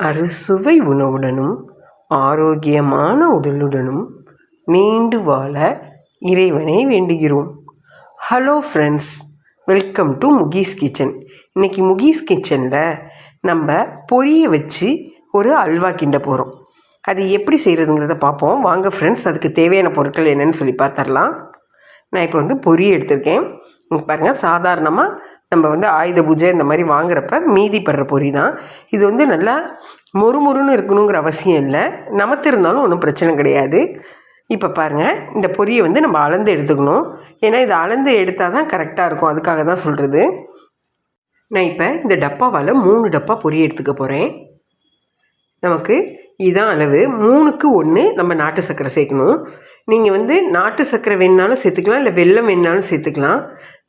அறுசுவை உணவுடனும் ஆரோக்கியமான உடலுடனும் நீண்டு வாழ இறைவனை வேண்டுகிறோம். Hello friends welcome to Mukesh kitchen இன்றைக்கி முகீஸ் கிச்சனில் நம்ம பொரிய வச்சு ஒரு அல்வா கிண்ட போகிறோம் அது எப்படி செய்கிறதுங்கிறத பார்ப்போம். வாங்க ஃப்ரெண்ட்ஸ் அதுக்கு தேவையான பொருட்கள் என்னென்னு சொல்லி பார்த்துடலாம். நான் இப்போ வந்து பொரி எடுத்திருக்கேன். பாருங்கள் சாதாரணமாக நம்ம வந்து ஆயுத பூஜை இந்த மாதிரி வாங்குறப்ப மீதி படுற பொரி தான். இது வந்து நல்லா மொறுமொறுன்னு இருக்கணுங்கிற அவசியம் இல்லை. நமத்து இருந்தாலும் ஒன்றும் பிரச்சனை கிடையாது. இப்போ பாருங்கள் இந்த பொரியை வந்து நம்ம அளந்து எடுத்துக்கணும். ஏன்னா இதை அளந்து எடுத்தால் தான் கரெக்டாக இருக்கும். அதுக்காக தான் சொல்கிறது நான் இப்போ இந்த டப்பாவால் மூணு டப்பா பொரி எடுத்துக்க போகிறேன் நமக்கு இதான் அளவு. மூணுக்கு ஒன்று நம்ம நாட்டு சர்க்கரை சேர்க்கணும். நீங்கள் வந்து நாட்டு சர்க்கரை வேணுனாலும் சேர்த்துக்கலாம் இல்லை வெள்ளம் வேணுனாலும் சேர்த்துக்கலாம்.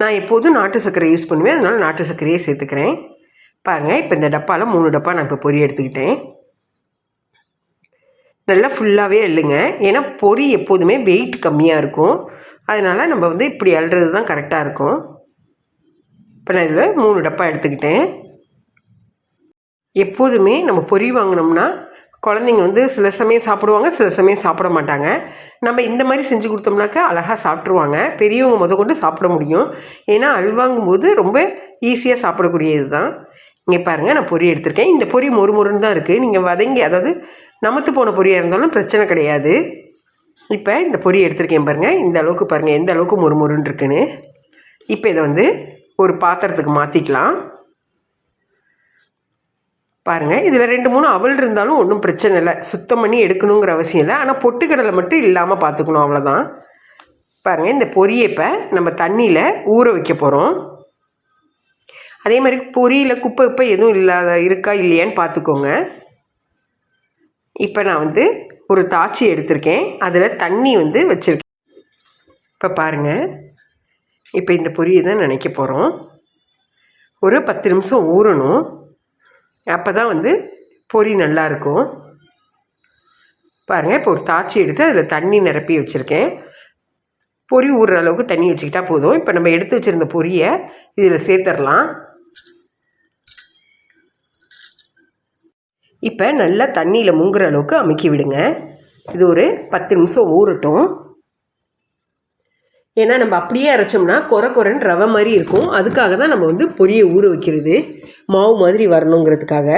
நான் எப்போதும் நாட்டு சர்க்கரை யூஸ் பண்ணுவேன். அதனால் நாட்டு சர்க்கரையே சேர்த்துக்கிறேன். பாருங்கள் இப்போ இந்த டப்பாவில் மூணு டப்பா நான் இப்போ பொறி எடுத்துக்கிட்டேன். நல்லா ஃபுல்லாகவே அள்ளுங்க. ஏன்னா பொரி எப்போதுமே வெயிட் கம்மியாக இருக்கும். அதனால் நம்ம வந்து இப்படி அள்ளுறது தான் கரெக்டாக இருக்கும். இப்போ நான் இதில் மூணு டப்பா எடுத்துக்கிட்டேன். எப்போதுமே நம்ம பொரி வாங்கினோம்னா குழந்தைங்க வந்து சில சமயம் சாப்பிடுவாங்க சில சமயம் சாப்பிட மாட்டாங்க. நம்ம இந்த மாதிரி செஞ்சு கொடுத்தோம்னாக்கா அழகாக சாப்பிட்ருவாங்க பெரியவங்க முத கொண்டு சாப்பிட முடியும். ஏன்னா அல்வாங்கும்போது ரொம்ப ஈஸியாக சாப்பிடக்கூடியது தான் இங்கே பாருங்கள் நான் பொரி எடுத்திருக்கேன். இந்த பொரி மொறு மொறுன்னு தான் இருக்குது நீங்கள் வதங்கி அதாவது நமத்து போன பொரியாக இருந்தாலும் பிரச்சனை கிடையாது. இப்போ இந்த பொரி எடுத்திருக்கேன் பாருங்கள் இந்த அளவுக்கு பாருங்கள் எந்த அளவுக்கு மொறு மொறுன்னு இருக்குன்னு. இப்போ இதை வந்து ஒரு பாத்திரத்துக்கு மாற்றிக்கலாம் பாருங்கள் இதில் ரெண்டு மூணு அவல் இருந்தாலும் ஒன்றும் பிரச்சனை இல்லை. சுத்தம் பண்ணி எடுக்கணுங்கிற அவசியம் இல்லை. ஆனால் பொட்டுக்கடலை மட்டும் இல்லாமல் பார்த்துக்கணும் அவ்வளோதான் பாருங்கள் இந்த பொரியை இப்போ நம்ம தண்ணியில் ஊற வைக்க போகிறோம் அதே மாதிரி பொரியில் குப்பை குப்பை எதுவும் இல்லாத இருக்கா இல்லையான்னு பார்த்துக்கோங்க. இப்போ நான் வந்து ஒரு தாச்சி எடுத்திருக்கேன். அதில் தண்ணி வந்து வச்சுருக்கேன். இப்போ பாருங்கள் இப்போ இந்த பொரியை தான் நினைக்க போகிறோம் ஒரு பத்து நிமிஷம் ஊறணும். அப்போ தான் வந்து பொரி நல்லாயிருக்கும் பாருங்கள் இப்போ ஒரு தாச்சி எடுத்து அதில் தண்ணி நிரப்பி வச்சுருக்கேன். பொரி ஊறுற அளவுக்கு தண்ணி வச்சுக்கிட்டா போதும். இப்போ நம்ம எடுத்து வச்சுருந்த பொரியை இதில் சேர்த்துடலாம் இப்போ நல்லா தண்ணியில் முங்குற அளவுக்கு அமுக்கி விடுங்க. இது ஒரு பத்து நிமிஷம் ஊறட்டும். ஏன்னா நம்ம அப்படியே அரைச்சோம்னா குறை குறைன்னு ரவை மாதிரி இருக்கும். அதுக்காக தான் நம்ம வந்து பொரியை ஊற வைக்கிறது. மாவு மாதிரி வரணுங்கிறதுக்காக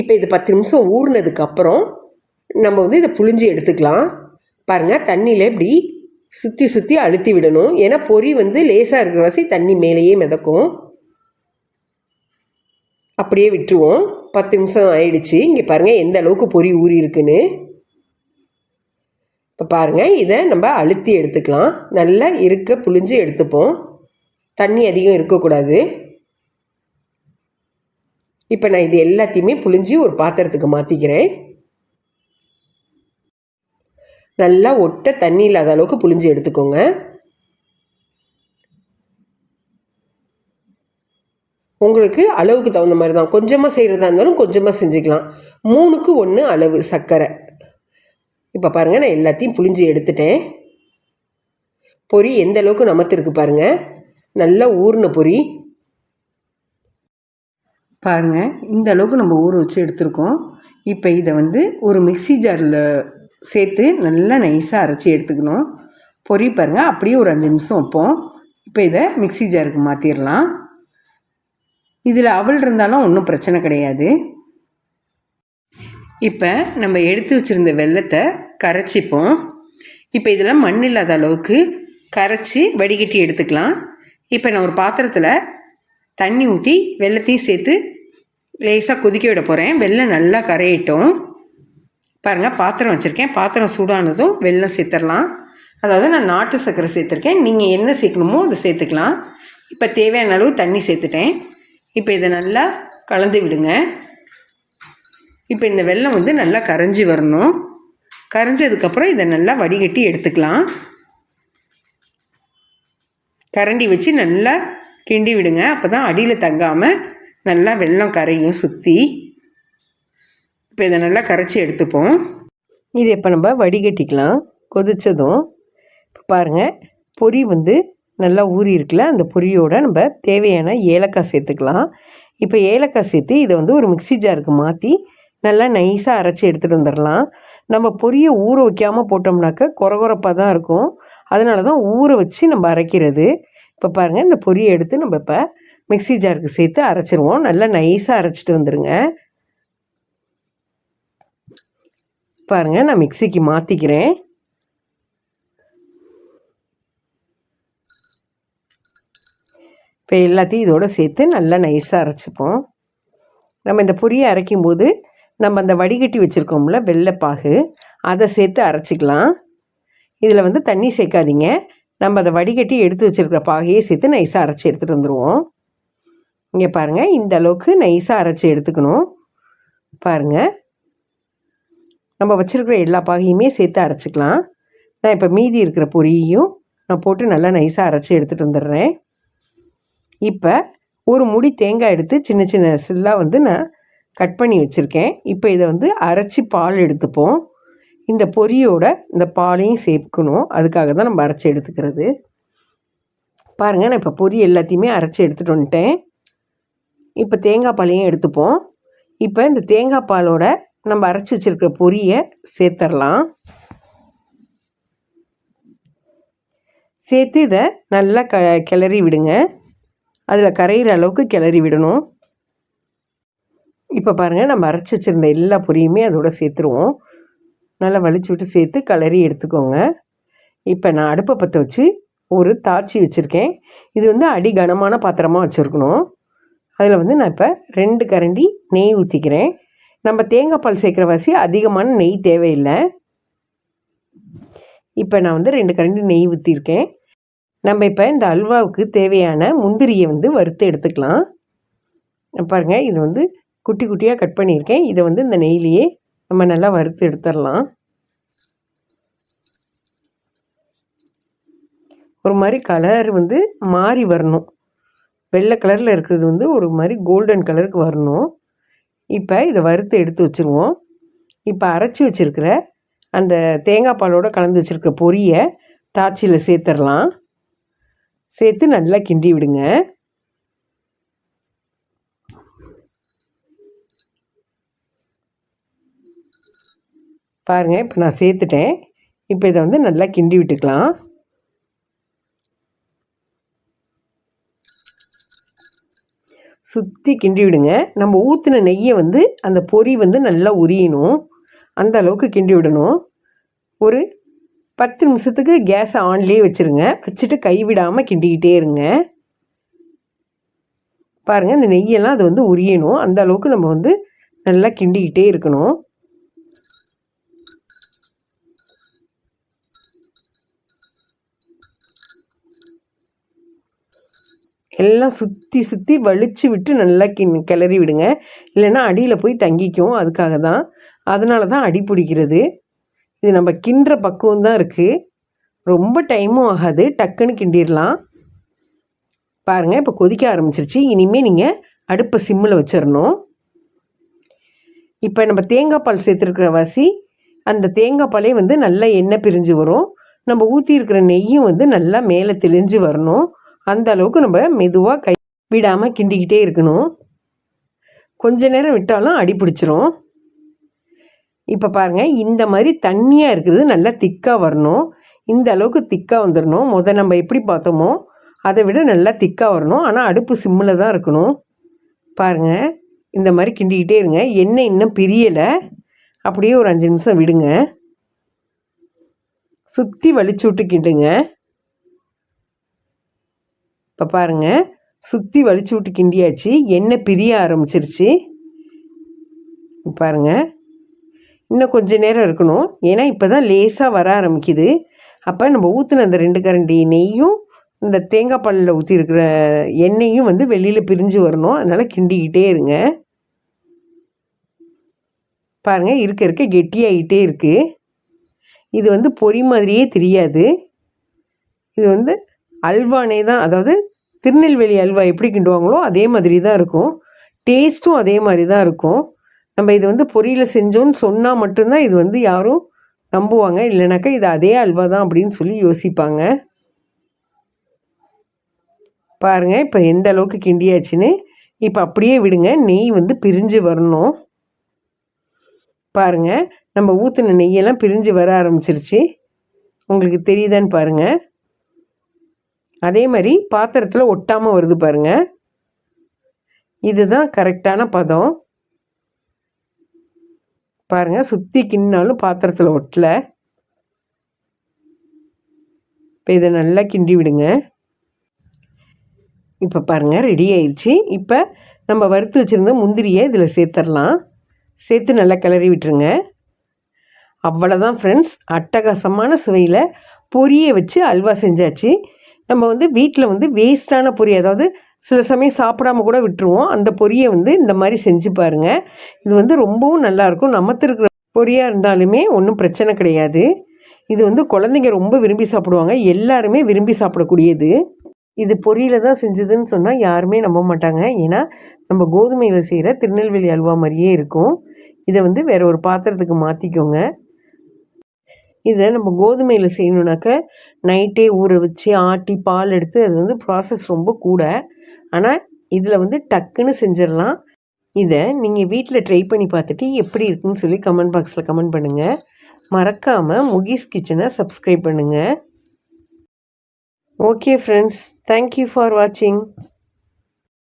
இப்போ இது பத்து நிமிஷம் ஊறினதுக்கப்புறம் நம்ம வந்து இதை புழிஞ்சு எடுத்துக்கலாம். பாருங்கள் தண்ணியில் இப்படி சுற்றி சுற்றி அழுத்தி விடணும். ஏன்னா பொரி வந்து லேசாக இருக்கிற வசி தண்ணி மேலேயே மிதக்கும். அப்படியே விட்டுருவோம். பத்து நிமிஷம் ஆயிடுச்சு. இங்கே பாருங்கள் எந்த அளவுக்கு பொரி ஊறி இருக்குன்னு. இப்போ பாருங்கள் இதை நம்ம அழுத்தி எடுத்துக்கலாம். நல்லா இருக்க புழிஞ்சு எடுத்துப்போம். தண்ணி அதிகம் இருக்கக்கூடாது. இப்போ நான் இது எல்லாத்தையுமே புழிஞ்சு ஒரு பாத்திரத்துக்கு மாற்றிக்கிறேன் நல்லா ஒட்ட தண்ணி இல்லாத அளவுக்கு புழிஞ்சு எடுத்துக்கோங்க. உங்களுக்கு அளவுக்கு தகுந்த மாதிரி தான். கொஞ்சமாக செய்கிறதா இருந்தாலும் கொஞ்சமாக செஞ்சுக்கலாம். மூணுக்கு ஒன்று அளவு சர்க்கரை. இப்போ பாருங்கள் நான் எல்லாத்தையும் புழிஞ்சு எடுத்துட்டேன். பொரி எந்த அளவுக்கு நமத்திருக்கு பாருங்கள் நல்லா ஊறின பொரி பாருங்கள் இந்த அளவுக்கு நம்ம ஊற வச்சு எடுத்துருக்கோம். இப்போ இதை வந்து ஒரு மிக்சி ஜாரில் சேர்த்து நல்லா நைஸாக அரைச்சி எடுத்துக்கணும். பொறி பாருங்கள் அப்படியே ஒரு அஞ்சு நிமிஷம் வைப்போம். இப்போ இதை மிக்சி ஜாருக்கு மாற்றிடலாம் இதில் அவள் இருந்தாலும் ஒன்றும் பிரச்சனை கிடையாது. இப்போ நம்ம எடுத்து வச்சுருந்த வெள்ளத்தை கரைச்சிப்போம். இப்போ இதெல்லாம் மண் இல்லாத அளவுக்கு கரைச்சி வடிகட்டி எடுத்துக்கலாம். இப்போ நான் ஒரு பாத்திரத்தில் தண்ணி ஊற்றி வெள்ளத்தையும் சேர்த்து லேசாக கொதிக்க விட போகிறேன் வெள்ளம் நல்லா கரையிட்டோம். பாருங்கள் பாத்திரம் வச்சுருக்கேன். பாத்திரம் சூடானதும் வெள்ளம் சேர்த்துடலாம் அதாவது நான் நாட்டு சர்க்கரை சேர்த்துருக்கேன். நீங்கள் என்ன சேர்க்கணுமோ அதை சேர்த்துக்கலாம். இப்போ தேவையான அளவு தண்ணி சேர்த்துட்டேன். இப்போ இதை நல்லா கலந்து விடுங்க. இப்போ இந்த வெள்ளம் வந்து நல்லா கரைஞ்சி வரணும். கரைஞ்சதுக்கப்புறம் இதை நல்லா வடிகட்டி எடுத்துக்கலாம். கரண்டி வச்சு நல்லா கிண்டி விடுங்க. அப்போ தான் அடியில் தங்காமல் நல்லா வெள்ளம் கரையும் சுற்றி இப்போ இதை நல்லா கரைச்சி எடுத்துப்போம். இது இப்போ நம்ம வடிகட்டிக்கலாம். கொதித்ததும் இப்போ பாருங்கள் பொரி வந்து நல்லா ஊறி இருக்குல்ல அந்த பொரியோட நம்ம தேவையான ஏலக்காய் சேர்த்துக்கலாம். இப்போ ஏலக்காய் சேர்த்து இதை வந்து ஒரு மிக்சி ஜாருக்கு மாற்றி நல்லா நைஸாக அரைச்சி எடுத்துகிட்டு வந்துடலாம் நம்ம பொரியை ஊற வைக்காமல் போட்டோம்னாக்க குறகுறப்பாக தான் இருக்கும். அதனால தான் ஊற வச்சு நம்ம அரைக்கிறது. இப்போ பாருங்கள் இந்த பொரியை எடுத்து நம்ம இப்போ மிக்சி ஜாருக்கு சேர்த்து அரைச்சிருவோம். நல்லா நைஸாக அரைச்சிட்டு வந்துடுங்க பாருங்கள் நான் மிக்சிக்கு மாற்றிக்கிறேன் இப்போ எல்லாத்தையும் இதோடு சேர்த்து நல்லா நைஸாக அரைச்சிப்போம். நம்ம இந்த பொரியை அரைக்கும் போது நம்ம அந்த வடிகட்டி வச்சுருக்கோம்ல வெள்ளைப்பாகு அதை சேர்த்து அரைச்சிக்கலாம். இதில் வந்து தண்ணி சேர்க்காதீங்க. நம்ம அதை வடிகட்டி எடுத்து வச்சுருக்கிற பாகையே சேர்த்து நைஸாக அரைச்சி எடுத்துகிட்டு வந்துடுவோம் இங்கே பாருங்கள் இந்த அளவுக்கு நைஸாக அரைச்சி எடுத்துக்கணும். பாருங்கள் நம்ம வச்சுருக்கிற எல்லா பாகையுமே சேர்த்து அரைச்சிக்கலாம். நான் இப்போ மீதி இருக்கிற பொரியையும் நான் போட்டு நல்லா நைஸாக அரைச்சி எடுத்துகிட்டு வந்துடுறேன். இப்போ ஒரு முடி தேங்காய் எடுத்து சின்ன சின்ன சில்லாக வந்து நான் கட் பண்ணி வச்சுருக்கேன். இப்போ இதை வந்து அரைச்சி பால் எடுத்துப்போம். இந்த பொரியோட இந்த பாலையும் சேர்க்கணும். அதுக்காக தான் நம்ம அரைச்சி எடுத்துக்கிறது. பாருங்கள் நான் இப்போ பொரி எல்லாத்தையுமே அரைச்சி எடுத்துகிட்டு வந்துட்டேன். இப்போ தேங்காய் பாலையும் எடுத்துப்போம். இப்போ இந்த தேங்காய் பாலோட நம்ம அரைச்சி வச்சுருக்கிற பொரியை சேர்த்துடலாம் சேர்த்து இதை நல்லா க கிளறி விடுங்க. அதில் கரையிற அளவுக்கு கிளறி விடணும். இப்போ பாருங்கள் நம்ம அரைச்சி வச்சுருந்த எல்லா பொரியுமே அதோட சேர்த்துருவோம். நல்லா வலிச்சு விட்டு சேர்த்து கிளறி எடுத்துக்கோங்க. இப்போ நான் அடுப்பை பற்ற வச்சு ஒரு தாச்சி வச்சுருக்கேன். இது வந்து அடி கனமான பாத்திரமாக வச்சுருக்கணும். அதில் வந்து நான் இப்போ ரெண்டு கரண்டி நெய் ஊற்றிக்கிறேன் நம்ம தேங்காய் பால் சேர்க்குற வாசி அதிகமான நெய் தேவையில்லை. இப்போ நான் வந்து ரெண்டு கரண்டி நெய் ஊற்றிருக்கேன் நம்ம இப்போ இந்த அல்வாவுக்கு தேவையான முந்திரியை வந்து வறுத்து எடுத்துக்கலாம். பாருங்கள் இது வந்து குட்டி குட்டியாக கட் பண்ணியிருக்கேன். இதை வந்து இந்த நெய்லேயே நம்ம நல்லா வறுத்து எடுத்துடலாம். ஒரு மாதிரி கலர் வந்து மாறி வரணும். வெள்ளை கலரில் இருக்கிறது வந்து ஒரு மாதிரி கோல்டன் கலருக்கு வரணும். இப்போ இதை வறுத்து எடுத்து வச்சுருவோம். இப்போ அரைச்சி வச்சுருக்கிற அந்த தேங்காய் பாலோடு கலந்து வச்சுருக்க பொரியை தாச்சியில் சேர்த்துடலாம். சேர்த்து நல்லா கிண்டி விடுங்க. பாருங்கள் இப்போ நான் சேர்த்துட்டேன். இப்போ இதை வந்து நல்லா கிண்டி விட்டுக்கலாம். சுற்றி கிண்டி விடுங்க. நம்ம ஊற்றின நெய்யை வந்து அந்த பொறி வந்து நல்லா உரியணும். அந்த அளவுக்கு கிண்டி விடணும். ஒரு பத்து நிமிஷத்துக்கு கேஸை ஆன்லேயே வச்சுருங்க. வச்சுட்டு கைவிடாமல் கிண்டிக்கிட்டே இருங்க. பாருங்கள் இந்த நெய்யெல்லாம் அது வந்து உரியணும். அந்த அளவுக்கு நம்ம வந்து நல்லா கிண்டிக்கிட்டே இருக்கணும். எல்லாம் சுற்றி சுற்றி வலிச்சு விட்டு நல்லா கிண் கிளறி விடுங்க. இல்லைன்னா அடியில் போய் தங்கிக்கும். அதுக்காக தான் அதனால தான் அடி பிடிக்கிறது. இது நம்ம கிண்டுற பக்குவம் தான் இருக்குது ரொம்ப டைமும் ஆகாது. டக்குன்னு கிண்டிடலாம் பாருங்கள் இப்போ கொதிக்க ஆரம்பிச்சிருச்சு. இனிமேல் நீங்கள் அடுப்பை சிம்மில் வச்சிடணும் இப்போ நம்ம தேங்காய் பால் சேர்த்துருக்கிற வாசி அந்த தேங்காய் பாலே வந்து நல்லா எண்ணெய் பிரிஞ்சு வரும். நம்ம ஊற்றி இருக்கிற நெய்யும் வந்து நல்லா மேலே தெளிஞ்சு வரணும். அந்த அளவுக்கு நம்ம மெதுவாக கை விடாமல் கிண்டிக்கிட்டே இருக்கணும். கொஞ்ச நேரம் விட்டாலும் அடி பிடிச்சிரும். இப்போ பாருங்கள் இந்த மாதிரி தண்ணியாக இருக்கிறது நல்லா திக்காக வரணும். இந்த அளவுக்கு திக்காக வந்துடணும் முத நம்ம எப்படி பார்த்தோமோ அதை விட நல்லா திக்காக வரணும். ஆனால் அடுப்பு சிம்மில் தான் இருக்கணும். பாருங்கள் இந்த மாதிரி கிண்டிக்கிட்டே இருங்க. எண்ணெய் இன்னும் பிரியலை. அப்படியே ஒரு அஞ்சு நிமிஷம் விடுங்க. சுற்றி வலிச்சு விட்டு கிண்டுங்க. இப்போ பாருங்கள் சுற்றி வலிச்சு விட்டு கிண்டியாச்சு. எண்ணெய் பிரிய ஆரம்பிச்சிருச்சு. பாருங்கள் இன்னும் கொஞ்சம் நேரம் இருக்கணும். ஏன்னா இப்போ தான் லேசாக வர ஆரம்பிக்குது. அப்போ நம்ம ஊற்றின அந்த ரெண்டு கரண்டி நெய்யும் இந்த தேங்காய் பாலில் ஊற்றிருக்கிற எண்ணெயும் வந்து வெளியில் பிரிஞ்சு வரணும். அதனால் கிண்டிக்கிட்டே இருங்க. பாருங்கள் இருக்க இருக்க கெட்டியாகிட்டே இருக்குது இது வந்து பொறி மாதிரியே தெரியாது. இது வந்து அல்வானே தான் அதாவது திருநெல்வேலி அல்வா எப்படி கிண்டுவாங்களோ அதே மாதிரி தான் இருக்கும். டேஸ்ட்டும் அதே மாதிரி தான் இருக்கும். நம்ம இது வந்து பொரியல் செஞ்சோன்னு சொன்னால் மட்டும்தான் இது வந்து யாரும் நம்புவாங்க. இல்லைனாக்கா இது அதே அல்வா தான் அப்படின்னு சொல்லி யோசிப்பாங்க. பாருங்கள் இப்போ எந்த அளவுக்கு கிண்டியாச்சுன்னு. இப்போ அப்படியே விடுங்க நெய் வந்து பிரிஞ்சு வரணும். பாருங்கள் நம்ம ஊற்றின நெய்யெல்லாம் பிரிஞ்சு வர ஆரம்பிச்சிருச்சு. உங்களுக்கு தெரியுதான்னு பாருங்கள் அதே மாதிரி பாத்திரத்தில் ஒட்டாமல் வருது பாருங்கள் இதுதான் கரெக்டான பதம். பாருங்கள் சுற்றி கிண்ணாலும் பாத்திரத்தில் ஒட்டலை. இப்போ இதை நல்லா கிண்டி விடுங்க. இப்போ பாருங்கள் ரெடி ஆயிடுச்சு இப்போ நம்ம வறுத்து வச்சுருந்த முந்திரியை இதில் சேர்த்துடலாம் சேர்த்து நல்லா கிளறி விட்டுருங்க. அவ்வளோதான் ஃப்ரெண்ட்ஸ் அட்டகாசமான சுவையில் பொரியை வச்சு அல்வா செஞ்சாச்சு. நம்ம வந்து வீட்டில் வந்து வேஸ்ட்டான பொரி அதாவது சில சமயம் சாப்பிடாம கூட விட்டுருவோம். அந்த பொரியை வந்து இந்த மாதிரி செஞ்சு பாருங்கள் இது வந்து ரொம்பவும் நல்லாயிருக்கும் நமத்திருக்கிற பொரியாக இருந்தாலுமே ஒன்றும் பிரச்சனை கிடையாது. இது வந்து குழந்தைங்க ரொம்ப விரும்பி சாப்பிடுவாங்க. எல்லாருமே விரும்பி சாப்பிடக்கூடியது. இது பொரியில் தான் செஞ்சதுன்னு சொன்னால் யாருமே நம்ப மாட்டாங்க. ஏன்னா நம்ம கோதுமையில் செய்கிற திருநெல்வேலி அல்வா மாதிரியே இருக்கும். இதை வந்து வேறு ஒரு பாத்திரத்துக்கு மாற்றிக்கோங்க இதை நம்ம கோதுமையில் செய்யணுனாக்க நைட்டே ஊற வச்சு ஆட்டி பால் எடுத்து அது வந்து ப்ராசஸ் ரொம்ப கூட. ஆனால் இதில் வந்து டக்குன்னு செஞ்சிடலாம். இதை நீங்கள் வீட்டில் ட்ரை பண்ணி பார்த்துட்டு எப்படி இருக்குன்னு சொல்லி கமெண்ட் பாக்ஸில் கமெண்ட் பண்ணுங்கள் மறக்காமல் முகீஸ் கிச்சனை சப்ஸ்கிரைப் பண்ணுங்கள் ஓகே ஃப்ரெண்ட்ஸ் தேங்க்யூ ஃபார் வாட்சிங்